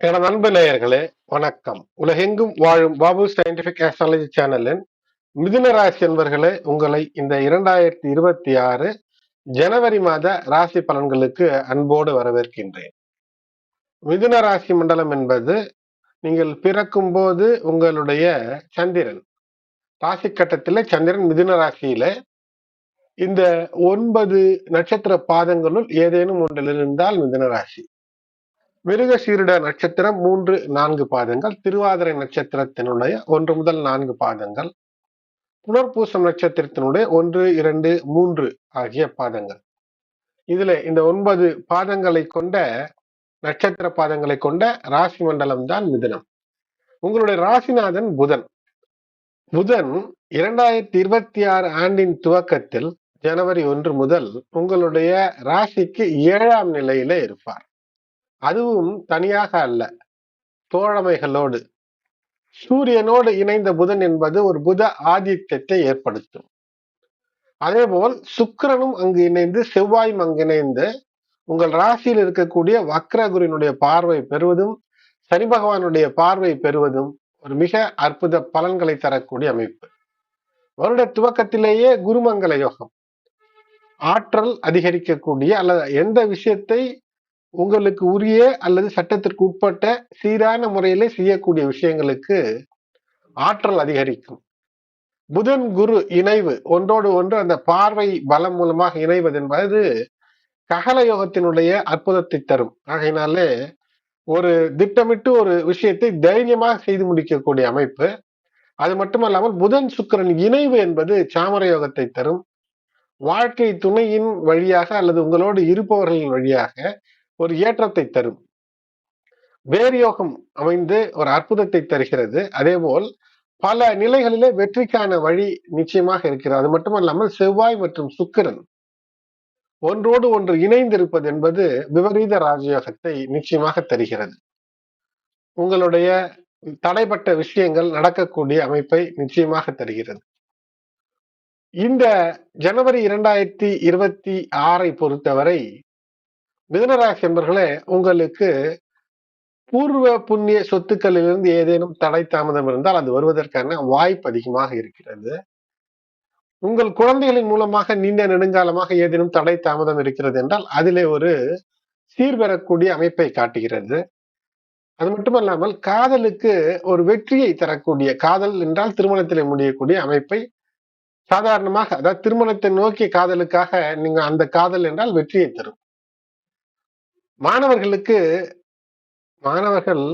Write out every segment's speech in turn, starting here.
எனது அன்பு நேயர்களே வணக்கம். உலகெங்கும் வாழும் பாபு சயின்டிபிக் ஆஸ்ட்ராலஜி சேனலின் மிதுன ராசி என்பர்களே உங்களை இந்த இரண்டாயிரத்தி இருபத்தி ஆறு ஜனவரி மாத ராசி பலன்களுக்கு அன்போடு வரவேற்கின்றேன். மிதுன ராசி மண்டலம் என்பது நீங்கள் பிறக்கும் போது உங்களுடைய சந்திரன். ராசி கட்டத்தில் சந்திரன் மிதுன ராசியில. இந்த ஒன்பது நட்சத்திர பாதங்களுள் ஏதேனும் ஒன்றில் இருந்தால் மிதுன ராசி. மிருக சீருட நட்சத்திரம் மூன்று நான்கு பாதங்கள். திருவாதிரை நட்சத்திரத்தினுடைய ஒன்று முதல் நான்கு பாதங்கள். புனர்பூசம் நட்சத்திரத்தினுடைய ஒன்று இரண்டு மூன்று ஆகிய பாதங்கள். இதுல இந்த ஒன்பது பாதங்களை கொண்ட நட்சத்திர பாதங்களை கொண்ட ராசி மண்டலம் தான் மிதனம். உங்களுடைய ராசிநாதன் புதன். புதன் இரண்டாயிரத்தி இருபத்தி ஆறு ஆண்டின் துவக்கத்தில் ஜனவரி ஒன்று முதல் உங்களுடைய ராசிக்கு ஏழாம் நிலையில இருப்பார். அதுவும் தனியாக அல்ல தோழமைகளோடு. சூரியனோடு இணைந்த புதன் என்பது ஒரு புத ஆதித்யத்தை ஏற்படுத்தும். அதேபோல் சுக்கிரனும் அங்கு இணைந்து செவ்வாயும் அங்கு இணைந்து உங்கள் ராசியில் இருக்கக்கூடிய வக்ரகுருவினுடைய பார்வை பெறுவதும் சனி பகவானுடைய பார்வை பெறுவதும் ஒரு மிக அற்புத பலன்களை தரக்கூடிய அமைப்பு. வருட துவக்கத்திலேயே குருமங்கல யோகம். ஆற்றல் அதிகரிக்கக்கூடிய அல்லது எந்த விஷயத்தை உங்களுக்கு உரிய அல்லது சட்டத்திற்கு உட்பட்ட சீரான முறையில செய்யக்கூடிய விஷயங்களுக்கு ஆற்றல் அதிகரிக்கும். புதன் குரு இணைவு ஒன்றோடு ஒன்று அந்த பார்வை பலம் மூலமாக இணைவது என்பது ககல யோகத்தினுடைய அற்புதத்தை தரும். ஆகையினாலே ஒரு திட்டமிட்டு ஒரு விஷயத்தை தைரியமாக செய்து முடிக்கக்கூடிய அமைப்பு. அது மட்டுமல்லாமல் புதன் சுக்கரன் இணைவு என்பது சாமர யோகத்தை தரும். வாழ்க்கை துணையின் வழியாக அல்லது உங்களோடு இருப்பவர்களின் வழியாக ஒரு ஏற்றத்தை தரும். வேறு யோகம் அமைந்து ஒரு அற்புதத்தை தருகிறது. அதேபோல் பல நிலைகளிலே வெற்றிக்கான வழி நிச்சயமாக இருக்கிறது. அது மட்டுமல்லாமல் செவ்வாய் மற்றும் சுக்கிரன் ஒன்றோடு ஒன்று இணைந்திருப்பது என்பது விபரீத ராஜயோகத்தை நிச்சயமாக தருகிறது. உங்களுடைய தடைப்பட்ட விஷயங்கள் நடக்கக்கூடிய அமைப்பை நிச்சயமாக தருகிறது. இந்த ஜனவரி இரண்டாயிரத்தி இருபத்தி ஆறை பொறுத்தவரை மிதனராசி என்பர்களே உங்களுக்கு பூர்வ புண்ணிய சொத்துக்களிலிருந்து ஏதேனும் தடை தாமதம் இருந்தால் அது வருவதற்கான வாய்ப்பு அதிகமாக இருக்கிறது. உங்கள் குழந்தைகளின் மூலமாக நீண்ட நெடுங்காலமாக ஏதேனும் தடை தாமதம் இருக்கிறது என்றால் அதிலே ஒரு சீர்பெறக்கூடிய அமைப்பை காட்டுகிறது. அது மட்டுமல்லாமல் காதலுக்கு ஒரு வெற்றியை தரக்கூடிய காதல் என்றால் திருமணத்திலே முடியக்கூடிய அமைப்பை சாதாரணமாக அதாவது திருமணத்தை நோக்கிய காதலுக்காக நீங்க அந்த காதல் என்றால் வெற்றியை தரும். மாணவர்களுக்கு மாணவர்கள்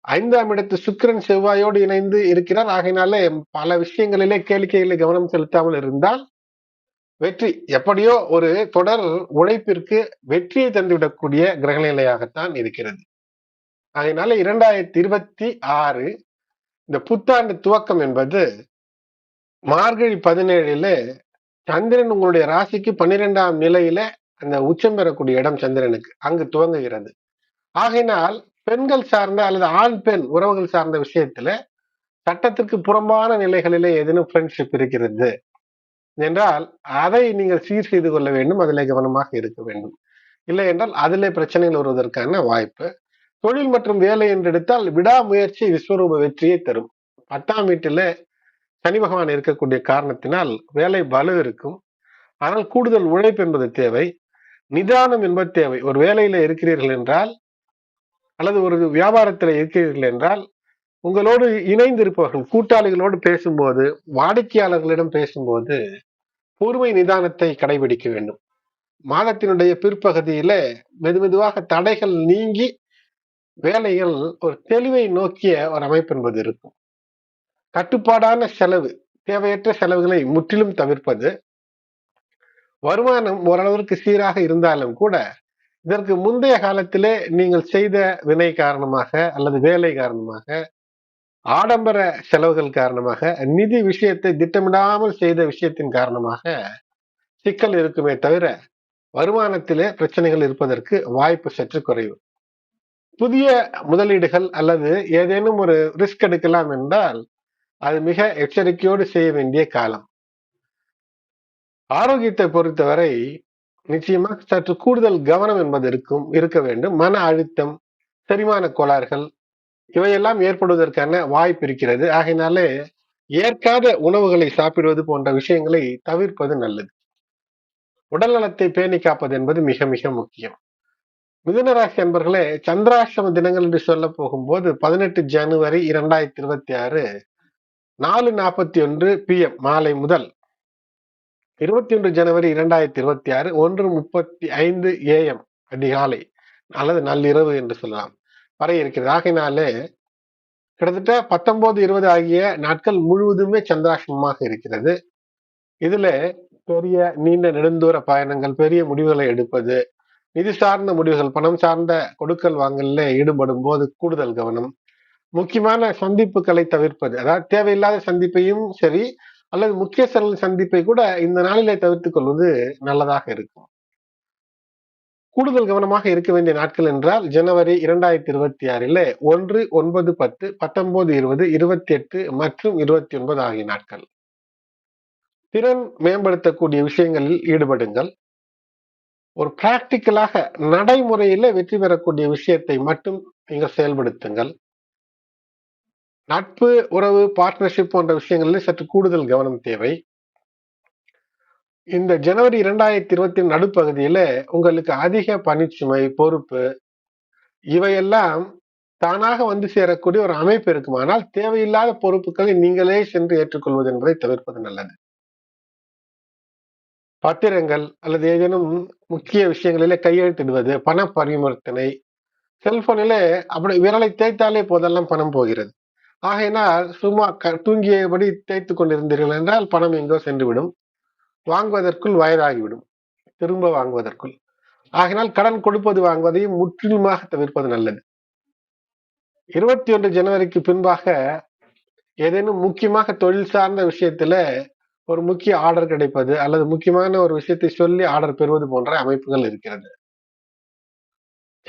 ஐந்தாம் இடத்து சுக்கிரன் செவ்வாயோடு இணைந்து இருக்கிறார். ஆகையினாலே பல விஷயங்களிலே கேளிக்கைகளை கவனம் செலுத்தாமல் இருந்தால் வெற்றி எப்படியோ ஒரு தொடர் உழைப்பிற்கு வெற்றியை தந்துவிடக்கூடிய கிரகநிலையாகத்தான் இருக்கிறது. அதனால இரண்டாயிரத்தி இருபத்தி ஆறு இந்த புத்தாண்டு துவக்கம் என்பது மார்கழி பதினேழுல சந்திரன் உங்களுடைய ராசிக்கு பன்னிரெண்டாம் நிலையில அந்த உச்சம் பெறக்கூடிய இடம் சந்திரனுக்கு அங்கு துவங்குகிறது. ஆகையினால் பெண்கள் சார்ந்த அல்லது ஆண் பெண் உறவுகள் சார்ந்த விஷயத்துல சட்டத்திற்கு புறம்பான நிலைகளிலே ஏதேனும் ஃப்ரெண்ட்ஷிப் இருக்கிறது என்றால் அதை நீங்கள் சீர் செய்து கொள்ள வேண்டும் அதில் கவனமாக இருக்க வேண்டும். இல்லை என்றால் அதிலே பிரச்சனைகள் வருவதற்கான வாய்ப்பு. தொழில் மற்றும் வேலை என்று எடுத்தால் விடாமுயற்சி விஸ்வரூப வெற்றியை தரும். பத்தாம் வீட்டில சனி பகவான் இருக்கக்கூடிய காரணத்தினால் வேலை பலு இருக்கும். ஆனால் கூடுதல் உழைப்பு என்பது தேவை. நிதானம் என்பது தேவை. ஒரு வேலையில இருக்கிறீர்கள் என்றால் அல்லது ஒரு வியாபாரத்தில் இருக்கிறீர்கள் என்றால் உங்களோடு இணைந்திருப்பவர்கள் கூட்டாளிகளோடு பேசும்போது வாடிக்கையாளர்களிடம் பேசும்போது பொறுமை நிதானத்தை கடைபிடிக்க வேண்டும். மாதத்தினுடைய பிற்பகுதியில மெதுமெதுவாக தடைகள் நீங்கி வேலைகள் ஒரு தெளிவை நோக்கிய ஒரு அமைப்பு என்பது இருக்கும். கட்டுப்பாடான செலவு தேவையற்ற செலவுகளை முற்றிலும் தவிர்ப்பது வருமானம் ஓரளவிற்கு சீராக இருந்தாலும் கூட இதற்கு முந்தைய காலத்திலே நீங்கள் செய்த வினை காரணமாக அல்லது வேலை காரணமாக ஆடம்பர செலவுகள் காரணமாக நிதி விஷயத்தை திட்டமிடாமல் செய்த விஷயத்தின் காரணமாக சிக்கல் இருக்குமே தவிர வருமானத்திலே பிரச்சனைகள் இருப்பதற்கு வாய்ப்பு சற்று குறைவு. புதிய முதலீடுகள் அல்லது ஏதேனும் ஒரு ரிஸ்க் எடுக்கலாம் என்றால் அது மிக எச்சரிக்கையோடு செய்ய வேண்டிய காலம். ஆரோக்கியத்தை பொறுத்தவரை நிச்சயமாக சற்று கூடுதல் கவனம் என்பது இருக்கும் இருக்க வேண்டும். மன அழுத்தம் செரிமான கோளாறுகள் இவையெல்லாம் ஏற்படுவதற்கான வாய்ப்பு இருக்கிறது. ஆகையினாலே ஏற்காத உணவுகளை சாப்பிடுவது போன்ற விஷயங்களை தவிர்ப்பது நல்லது. உடல் நலத்தை பேணி காப்பது என்பது மிக மிக முக்கியம். மிதுனராசி அன்பர்களே சந்திராசிரம தினங்கள் என்று சொல்ல போகும்போது பதினெட்டு ஜனவரி இரண்டாயிரத்தி இருபத்தி ஆறு நாலு நாற்பத்தி ஒன்று பி எம் மாலை முதல் இருபத்தி ஒன்று ஜனவரி இரண்டாயிரத்தி இருபத்தி ஆறு ஒன்று முப்பத்தி ஐந்து ஏஎம் அதிகாலை அல்லது நள்ளிரவு என்று சொல்லலாம். வர இருக்கிறது. ஆகையினாலே கிட்டத்தட்ட பத்தொன்பது இருபது ஆகிய நாட்கள் முழுவதுமே சந்திராஷ்டமமாக இருக்கிறது. இதுல பெரிய நீண்ட நெடுந்தூர பயணங்கள் பெரிய முடிவுகளை எடுப்பது நிதி சார்ந்த முடிவுகள் பணம் சார்ந்த கொடுக்கல் வாங்கல்ல ஈடுபடும் போது கூடுதல் கவனம் முக்கியமான சந்திப்புகளை தவிர்ப்பது அதாவது தேவையில்லாத சந்திப்பையும் சரி அல்லது முக்கிய சந்திப்பை கூட இந்த நாளிலே தவிர்த்துக் கொள்வது நல்லதாக இருக்கும். கூடுதல் கவனமாக இருக்க வேண்டிய நாட்கள் என்றால் ஜனவரி இரண்டாயிரத்தி இருபத்தி ஆறில் ஒன்று ஒன்பது பத்து பத்தொன்பது இருபது இருபத்தி எட்டு மற்றும் இருபத்தி ஒன்பது ஆகிய நாட்கள். திறன் மேம்படுத்தக்கூடிய விஷயங்களில் ஈடுபடுங்கள். ஒரு பிராக்டிக்கலாக நடைமுறையில வெற்றி பெறக்கூடிய விஷயத்தை மட்டும் நீங்கள் செயல்படுத்துங்கள். நட்பு உறவு பார்ட்னர்ஷிப் போன்ற விஷயங்களில் சற்று கூடுதல் கவனம் தேவை. இந்த ஜனவரி இரண்டாயிரத்தி இருபத்தி நடுப்பகுதியில உங்களுக்கு அதிக பணிச்சுமை பொறுப்பு இவையெல்லாம் தானாக வந்து சேரக்கூடிய ஒரு அமைப்பு இருக்குமானால் தேவையில்லாத பொறுப்புகளை நீங்களே சென்று ஏற்றுக்கொள்வது என்பதை தவிர்ப்பது நல்லது. பத்திரங்கள் அல்லது ஏதேனும் முக்கிய விஷயங்களிலே கையெழுத்திடுவது பண பரிவர்த்தனை செல்போனிலே அப்படி விரலை தேய்த்தாலே போதெல்லாம் பணம் போகிறது. ஆகையினால் சும்மா க தூங்கியபடி தேய்த்து கொண்டிருந்தீர்கள் என்றால் பணம் எங்கோ சென்றுவிடும். வாங்குவதற்குள் வயதாகிவிடும். திரும்ப வாங்குவதற்குள். ஆகினால் கடன் கொடுப்பது வாங்குவதையும் முற்றிலுமாக தவிர்ப்பது நல்லது. இருபத்தி ஒன்று ஜனவரிக்கு பின்பாக ஏதேனும் முக்கியமாக தொழில் சார்ந்த விஷயத்துல ஒரு முக்கிய ஆர்டர் கிடைப்பது அல்லது முக்கியமான ஒரு விஷயத்தை சொல்லி ஆர்டர் பெறுவது போன்ற அமைப்புகள் இருக்கிறது.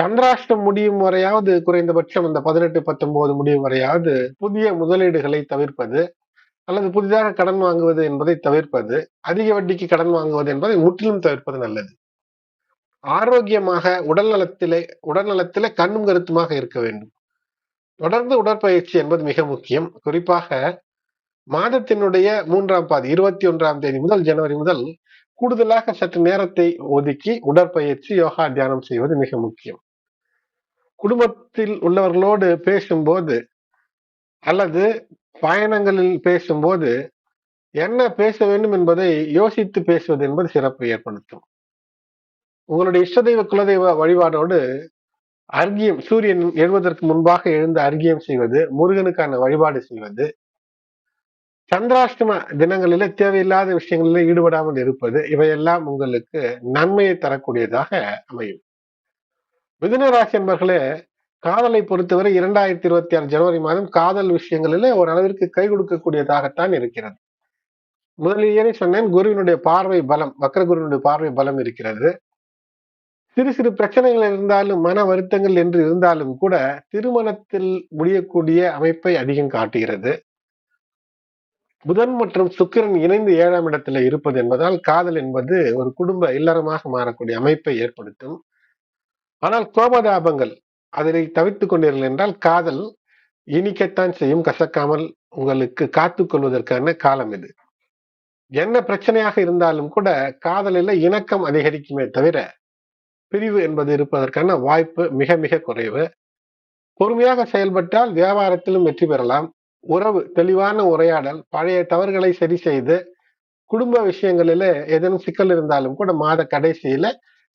சந்திராஷ்டம் முடியும் வரையாவது குறைந்தபட்சம் இந்த பதினெட்டு பத்தொன்பது முடியும் வரையாவது புதிய முதலீடுகளை தவிர்ப்பது அல்லது புதிதாக கடன் வாங்குவது என்பதை தவிர்ப்பது அதிக வட்டிக்கு கடன் வாங்குவது என்பதை முற்றிலும் தவிர்ப்பது நல்லது. ஆரோக்கியமாக உடல் நலத்திலே உடல் நலத்திலே கண்ணும் கருத்துமாக இருக்க வேண்டும். தொடர்ந்து உடற்பயிற்சி என்பது மிக முக்கியம். குறிப்பாக மாதத்தினுடைய மூன்றாம் பாதி இருபத்தி ஒன்றாம் தேதி முதல் ஜனவரி முதல் கூடுதலாக சற்று நேரத்தை ஒதுக்கி உடற்பயிற்சி யோகா தியானம் செய்வது மிக முக்கியம். குடும்பத்தில் உள்ளவர்களோடு பேசும்போது அல்லது பயணங்களில் பேசும்போது என்ன பேச வேண்டும் என்பதை யோசித்து பேசுவது என்பது சிறப்பை ஏற்படுத்தும். உங்களுடைய இஷ்டதெய்வ குலதெய்வ வழிபாடோடு அர்க்கியம் சூரியன் எழுவதற்கு முன்பாக எழுந்து அர்க்கியம் செய்வது முருகனுக்கான வழிபாடு செய்வது சந்திராஷ்டம தினங்களில தேவையில்லாத விஷயங்களில் ஈடுபடாமல் இருப்பது இவையெல்லாம் உங்களுக்கு நன்மையை தரக்கூடியதாக அமையும். மிதுனராசி என்பர்களே காதலை பொறுத்தவரை இரண்டாயிரத்தி இருபத்தி ஆறு ஜனவரி மாதம் காதல் விஷயங்களிலே ஓரளவிற்கு கை கொடுக்கக்கூடியதாகத்தான் இருக்கிறது. முதலிலேயே சொன்னேன் குருவினுடைய பார்வை பலம் வக்கர குருவினுடைய பார்வை பலம் இருக்கிறது. சிறு சிறு பிரச்சனைகள் இருந்தாலும் மன வருத்தங்கள் என்று இருந்தாலும் கூட திருமணத்தில் முடியக்கூடிய அமைப்பை அதிகம் காட்டுகிறது. புதன் மற்றும் சுக்கிரன் இணைந்து ஏழாம் இடத்துல இருப்பது என்பதால் காதல் என்பது ஒரு குடும்ப இல்லறமாக மாறக்கூடிய அமைப்பை ஏற்படுத்தும். ஆனால் கோபதாபங்கள் அதனை தவித்துக் கொண்டீர்கள் என்றால் காதல் இனிக்கத்தான் செய்யும் கசக்காமல் உங்களுக்கு காத்து கொள்வதற்கான காலம் இது. என்ன பிரச்சனையாக இருந்தாலும் கூட காதலில் இணக்கம் அதிகரிக்குமே தவிர பிரிவு என்பது இருப்பதற்கான வாய்ப்பு மிக மிக குறைவு. பொறுமையாக செயல்பட்டால் வியாபாரத்திலும் வெற்றி பெறலாம். உறவு தெளிவான உரையாடல் பழைய தவறுகளை சரி செய்து குடும்ப விஷயங்களில ஏதேனும் சிக்கல் இருந்தாலும் கூட மாத கடைசியில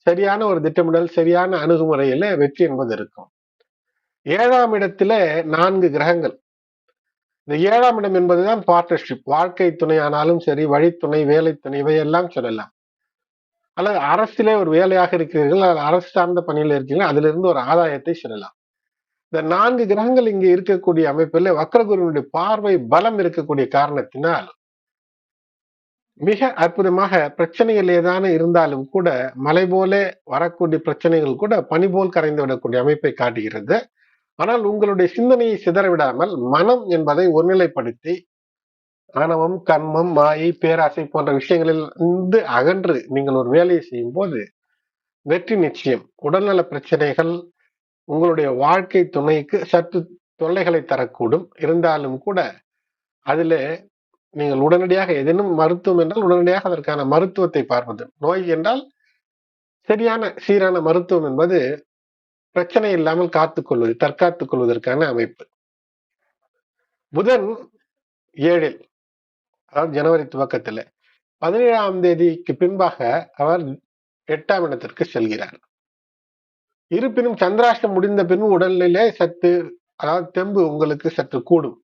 சரியான ஒரு திட்டமிடல் சரியான அணுகுமுறையில வெற்றி என்பது இருக்கும். ஏழாம் இடத்துல நான்கு கிரகங்கள். இந்த ஏழாம் இடம் என்பதுதான் பார்ட்னர்ஷிப் வாழ்க்கை துணையானாலும் சரி வழித்துணை வேலை துணை இவையெல்லாம் சொல்லலாம். அல்லது அரசிலே ஒரு வேலையாக இருக்கிறீர்கள் அல்லது அரசு சார்ந்த பணியில் இருக்கீர்கள் அதுல இருந்து ஒரு ஆதாயத்தை சொல்லலாம். இந்த நான்கு கிரகங்கள் இங்கே இருக்கக்கூடிய அமைப்பில் வக்ரகுருவனுடைய பார்வை பலம் இருக்கக்கூடிய காரணத்தினால் மிக அற்புதமாக பிரச்சனைகள் ஏதான இருந்தாலும் கூட மலை போல வரக்கூடிய பிரச்சனைகள் கூட பனி போல் கரைந்து விடக்கூடிய அமைப்பை காட்டுகிறது. ஆனால் உங்களுடைய சிந்தனையை சிதறவிடாமல் மனம் என்பதை ஒருநிலைப்படுத்தி ஆணவம் கர்மம் மாயை பேராசை போன்ற விஷயங்களில் இருந்து அகன்று நீங்கள் ஒரு வேலையை செய்யும் போது வெற்றி நிச்சயம். உடல்நல பிரச்சனைகள் உங்களுடைய வாழ்க்கை துணைக்கு சற்று தொல்லைகளை தரக்கூடும். இருந்தாலும் கூட அதில் நீங்கள் உடனடியாக ஏதேனும் மருத்துவம் என்றால் உடனடியாக அதற்கான மருத்துவத்தை பார்ப்பது. நோய் என்றால் சரியான சீரான மருத்துவம் என்பது பிரச்சனை இல்லாமல் காத்துக்கொள்வது தற்காத்துக் கொள்வதற்கான அமைப்பு. புதன் ஏழில் அதாவது ஜனவரி துவக்கத்தில் பதினேழாம் தேதிக்கு பின்பாக அவர் எட்டாம் இடத்திற்கு செல்கிறார். இருப்பினும் சந்திராஷ்டம் முடிந்த பின் உடல்நிலை சற்று அதாவது தெம்பு உங்களுக்கு சற்று கூடும்.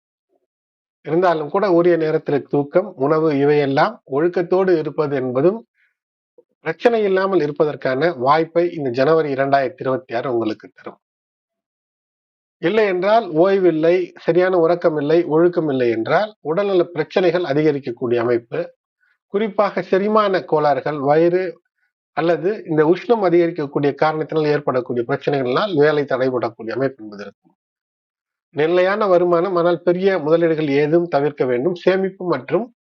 இருந்தாலும் கூட உரிய நேரத்தில் தூக்கம் உணவு இவையெல்லாம் ஒழுக்கத்தோடு இருப்பது என்பதும் பிரச்சனை இல்லாமல் இருப்பதற்கான வாய்ப்பை இந்த ஜனவரி இரண்டாயிரத்தி இருபத்தி ஆறு உங்களுக்கு தரும். இல்லை என்றால் ஓய்வில்லை சரியான உறக்கம் இல்லை ஒழுக்கம் இல்லை என்றால் உடல்நல பிரச்சனைகள் அதிகரிக்கக்கூடிய அமைப்பு. குறிப்பாக செரிமான கோளாறுகள் வயிறு அல்லது இந்த உஷ்ணம் அதிகரிக்கக்கூடிய காரணத்தினால் ஏற்படக்கூடிய பிரச்சனைகளால் வேலை தடைபடக்கூடிய அமைப்பு என்பது இருக்கும். நிலையான வருமானம் ஆனால் பெரிய முதலீடுகள் ஏதும் தவிர்க்க வேண்டும். சேமிப்பு மற்றும்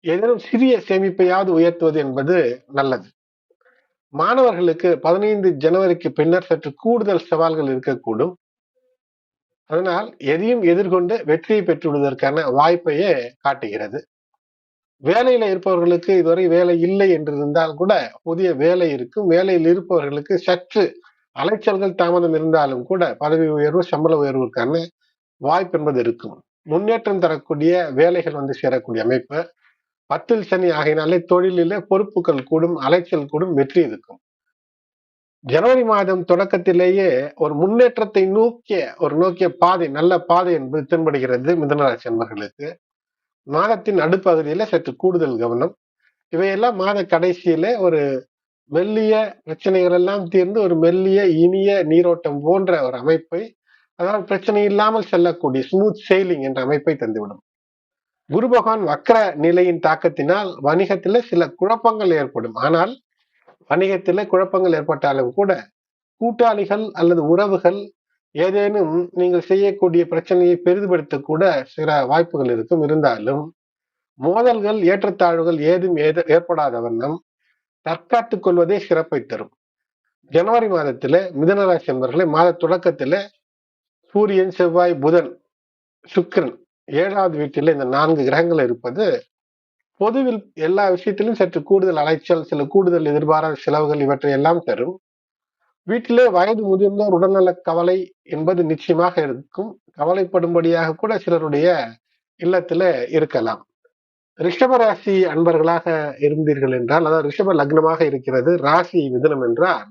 ஏதேனும் சிறிய சேமிப்பையாவது உயர்த்துவது என்பது நல்லது. மாணவர்களுக்கு பதினைந்து ஜனவரிக்கு பின்னர் சற்று கூடுதல் சவால்கள் இருக்கக்கூடும். அதனால் எதையும் எதிர்கொண்டு வெற்றியை பெற்றுவிடுவதற்கான வாய்ப்பையே காட்டுகிறது. வேலையில இருப்பவர்களுக்கு இதுவரை வேலை இல்லை என்றிருந்தால் கூட புதிய வேலை இருக்கும். வேலையில் இருப்பவர்களுக்கு சற்று அலைச்சல்கள் தாமதம் இருந்தாலும் கூட பதவி உயர்வு சம்பள உயர்வுக்கான வாய்ப்பு என்பது இருக்கும். முன்னேற்றம் தரக்கூடிய வேலைகள் வந்து சேரக்கூடிய அமைப்பு. பத்தில் சனி ஆகினாலே தொழிலில பொறுப்புகள் கூடும் அலைச்சல் கூடும் வெற்றி இருக்கும். ஜனவரி மாதம் தொடக்கத்திலேயே ஒரு முன்னேற்றத்தை நோக்கிய ஒரு நோக்கிய பாதை நல்ல பாதை என்பது தென்படுகிறது மிதனராசி என்பர்களுக்கு மாதத்தின் நடுப்பகுதியில சற்று கூடுதல் கவனம். இவையெல்லாம் மாத கடைசியில ஒரு மெல்லிய பிரச்சனைகள் எல்லாம் தீர்ந்து ஒரு மெல்லிய இனிய நீரோட்டம் போன்ற ஒரு அமைப்பை அதாவது பிரச்சனை இல்லாமல் செல்லக்கூடிய ஸ்மூத் செயலிங் என்ற அமைப்பை தந்துவிடும். குரு பகவான் வக்கர நிலையின் தாக்கத்தினால் வணிகத்துல சில குழப்பங்கள் ஏற்படும். ஆனால் வணிகத்துல குழப்பங்கள் ஏற்பட்டாலும் கூட கூட்டாளிகள் அல்லது உறவுகள் ஏதேனும் நீங்கள் செய்யக்கூடிய பிரச்சனையை பெரிதுபடுத்தக்கூட சில வாய்ப்புகள் இருக்கும். இருந்தாலும் மோதல்கள் ஏற்றத்தாழ்வுகள் ஏதும் ஏற்படாத வண்ணம் தற்காத்துக் கொள்வதே சிறப்பை தரும். ஜனவரி மாதத்துல மிதனராசி என்பவர்களை மாத தொடக்கத்துல சூரியன் செவ்வாய் புதன் சுக்கிரன் ஏழாவது வீட்டில் இந்த நான்கு கிரகங்கள் இருப்பது பொதுவில் எல்லா விஷயத்திலும் சற்று கூடுதல் அலைச்சல் சில கூடுதல் எதிர்பாராத செலவுகள் இவற்றை எல்லாம் தரும். வீட்டிலே வயது முதிர்ந்தோர் உடல்நல கவலை என்பது நிச்சயமாக இருக்கும். கவலைப்படும்படியாக கூட சிலருடைய இல்லத்துல இருக்கலாம். ரிஷப ராசி அன்பர்களாக இருந்தீர்கள் என்றால் அதாவது ரிஷப லக்னமாக இருக்கிறது ராசி மிதனம் என்றால்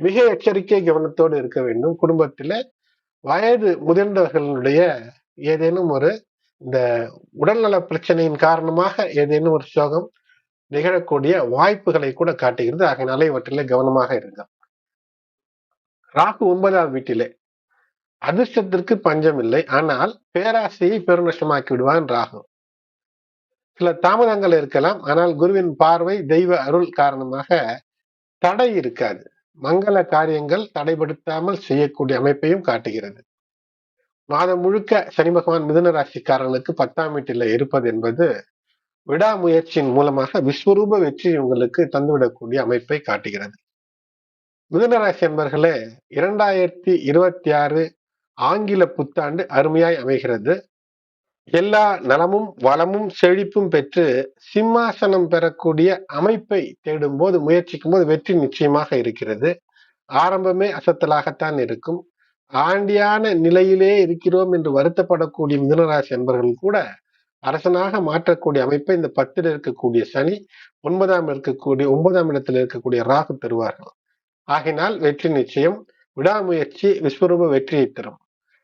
மிக எச்சரிக்கை கவனத்தோடு இருக்க வேண்டும். குடும்பத்தில வயது முதிர்ந்தவர்களுடைய ஏதேனும் ஒரு இந்த உடல்நல பிரச்சனையின் காரணமாக ஏதேனும் ஒரு சோகம் நிகழக்கூடிய வாய்ப்புகளை கூட காட்டுகிறது. ஆகையினாலே இவற்றிலே கவனமாக இருக்கும் ராகு ஒன்பதாவது வீட்டிலே. அதிர்ஷ்டத்திற்கு பஞ்சம் இல்லை ஆனால் பேராசையை பெருநஷ்டமாக்கி விடுவான் ராகு. சில தாமதங்கள் இருக்கலாம். ஆனால் குருவின் பார்வை தெய்வ அருள் காரணமாக தடை இருக்காது. மங்கள காரியங்கள் தடைபடுத்தாமல் செய்யக்கூடிய அமைப்பையும் காட்டுகிறது. மாதம் முழுக்க சனி பகவான் மிதுன ராசிக்காரர்களுக்கு பத்தாம் வீட்டில் இருப்பது என்பது விடாமுயற்சியின் மூலமாக விஸ்வரூப வெற்றி உங்களுக்கு தந்துவிடக்கூடிய அமைப்பை காட்டுகிறது. மிதுனராசி என்பர்களே இரண்டாயிரத்தி இருபத்தி ஆறு ஆங்கில புத்தாண்டு அருமையாய் அமைகிறது. எல்லா நலமும் வளமும் செழிப்பும் பெற்று சிம்மாசனம் பெறக்கூடிய அமைப்பை தேடும் போது முயற்சிக்கும் போது வெற்றி நிச்சயமாக இருக்கிறது. ஆரம்பமே அசத்தலாகத்தான் இருக்கும். ஆண்டியான நிலையிலே இருக்கிறோம் என்று வருத்தப்படக்கூடிய மிதுனராசி என்பர்கள் கூட அரசனாக மாற்றக்கூடிய அமைப்பை இந்த பத்தில் இருக்கக்கூடிய சனி ஒன்பதாம் இருக்கக்கூடிய ஒன்பதாம் இடத்தில் இருக்கக்கூடிய ராகு தருவார்கள் ஆகினால் வெற்றி நிச்சயம். விடாமுயற்சி விஸ்வரூப வெற்றியை தரும்.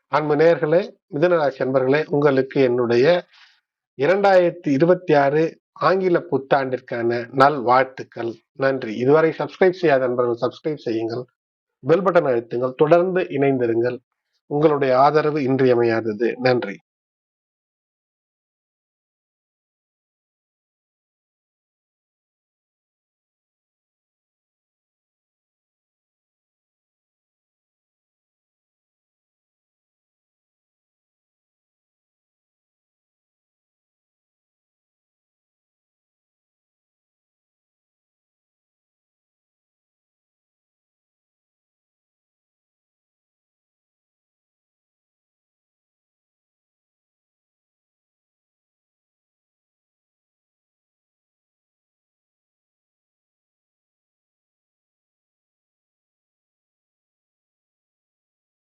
அன்பு நேர்களே மிதனராசி அன்பர்களே உங்களுக்கு என்னுடைய இரண்டாயிரத்தி இருபத்தி ஆறு ஆங்கில புத்தாண்டிற்கான நல் வாழ்த்துக்கள். நன்றி. இதுவரை சப்ஸ்கிரைப் செய்யாத நண்பர்கள் சப்ஸ்கிரைப் செய்யுங்கள். பெல் பட்டன் அழுத்துங்கள். தொடர்ந்து இணைந்திருங்கள். உங்களுடைய ஆதரவு இன்றியமையாதது. நன்றி.